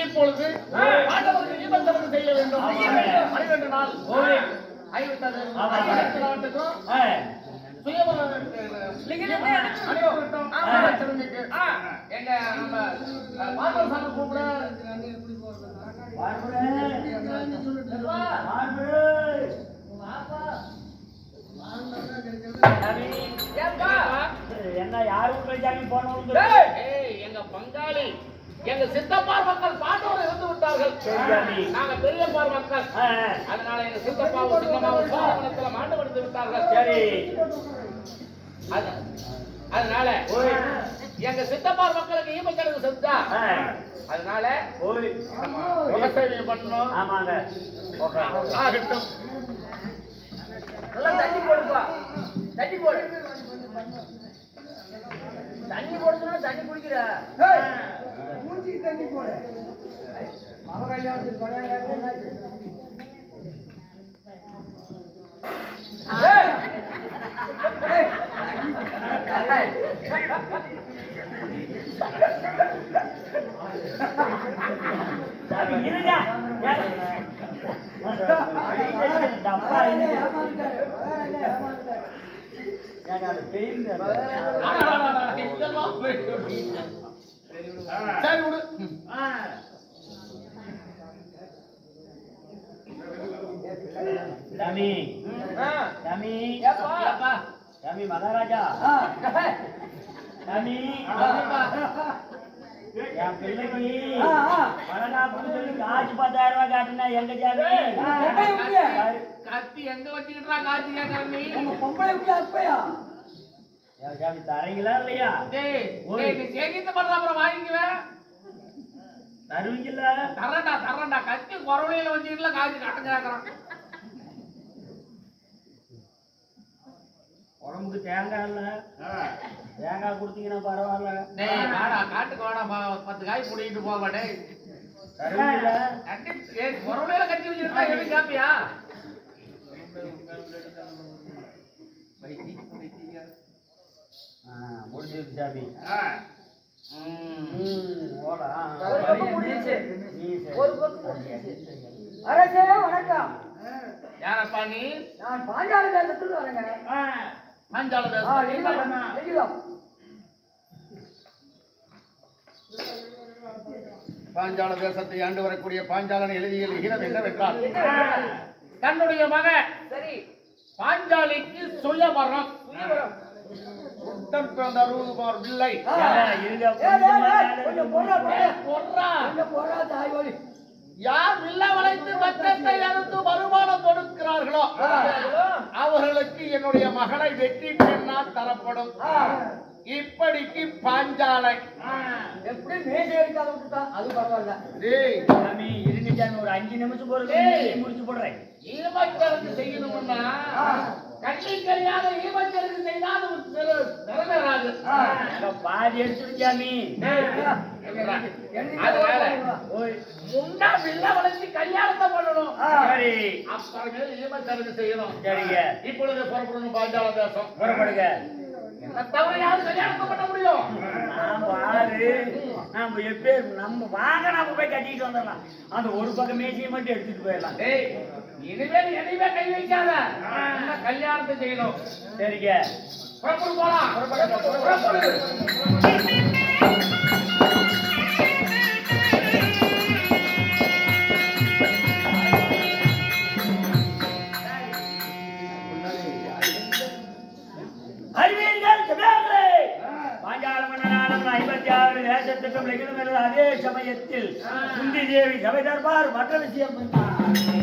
இப்பொழுது ஆண்டவருக்கு நிபந்தனை செய்ய வேண்டும். பன்னிரண்டு நாள் அனுப்பிவிட்டோம் சடங்குக்கு. எங்க நம்ம பாண்டவ சாமி கூப்பிட? என்ன யாரு வீட்டுல சாமி எங்க சித்தப்பார் மக்கள் பாண்டவர் இருந்து விட்டார்கள். நாங்க பெரியப்பார் மக்கள். ஆ, அதனால எங்க சித்தப்பாவும் சின்னமாவும் சோழவனத்துல மாண்டு விடுத்து விட்டார்கள். சரி. அது- அதனால எங்க சித்தப்பார் மக்களுக்கு ஈமச்சடங்கு செஞ்சா ஆ, அதனால விவசாயம் பண்ணணும். ஆமாங்க. ஆகட்டும். நல்லா தண்ணி போடுப்பா. தண்ணி போடு. தண்ணி போடுச்சுன்னா தண்ணி குடிக்கிற. மூஞ்சி தண்ணி போடு மக கல்யாணத்துக்கு சாமி, இருங்க டப்பா அது பெயின் சாமி ஆ. சாமி ஏப்பா? சாமி மகாராஜா. சாமி என் பிள்ளைக்கு வளகாப்புன்னு சொல்லி காசு பத்தாயிரம் ரூபாய் காட்டுனா எங்க சாமி கத்தி எங்க வச்சுக்கிட்டா காட்சி கேட்கறீ பொம்பளை விட்டு அப்பையா என் சாமி தரீங்களா இல்லையா? டேய் டேய், நீ சேகித்து பண்ற அப்புறம் வாங்கிக்குவேன் தருவீங்கள தரேன்டா தரேன்டா. கத்தி குறவழியில வச்சுக்கிட்டுல காட்சி கட்டம் கேட்கறான் உடம்புக்கு தேங்காய் இல்ல. தேங்காய் கொடுத்தீங்கன்னா பரவாயில்ல. காட்டுக்கு வாடா பா- பத்து காய் புடிக்கிட்டு போவா டேய். தருவீங்கள கட்டி வச்சுக்கிட்டா எப்படி கேப்பியா முடிஞ்சிருக்கு சாமி. அரசே வணக்கம். யாரப்பா நீ? நான் பாஞ்சால தேசத்துல வரேங்க. பாஞ்சால தேசத்தை ஆண்டு வரக்கூடிய பாஞ்சாலன் எழுதிய லிகிதம் என்னவென்றால் என்ன? தன்னுடைய மகன் சரி. பாஞ்சாலிக்கு சுயவரம். உடன் பிறந்த அருள்குமார் பிள்ளை. யார் வில்ல வளைத்து பச்சத்தை அறுத்து வருமானம் கொடுக்கிறார்களோ அவர்களுக்கு என்னுடைய மகளை வெற்றி பெண்ணால் தரப்படும். இப்படிக்கு பாஞ்சாலை. எப்படி மேஜை எடுக்காத விட்டுட்டா? அது பரவாயில்ல. டேய், சாமி, இருங்க சாமி, ஒரு அஞ்சு நிமிஷம் ஏய். முடிச்சு போடுறேன். ஈமச்சடங்கு செய்யணும்னா. கண்ணி கல்யாண ஈமச்சடங்கு செய்தால் நிறைவேறாது. பாதி எடுத்துரு சாமி. அதனால முன்னா வில்ல வளைச்சு கல்யாணத்தை. சரி. அப்புறமேல் ஈமச்சடங்கு செய்யணும். சரிங்க இப்பொழுது புறப்படணும் பாஞ்சால தேசம். புறப்படுங்க. என்ன தவிர யாரும் கல்யாணத்தை பண்ண முடியும். நாம ஆறு நாம எப்பே நம்ம வாங்க நாம போய் கட்டிட்டு வந்துடலாம். அந்த ஒரு பக்கம் மேசியை மட்டும் எடுத்துட்டு போயிடலாம். டேய் இனிமேல் எதையுமே கை வைக்காத. கல்யாணத்தை செய்யணும்? சரிங்க. புறப்படு போலாம். புறப்படு. ஐம்பத்தி ஆறு தேசத்துக்கும் லெகிதம் அதே சமயத்தில் குந்தி தேவி சபை தர்பார் மற்ற விஷயம்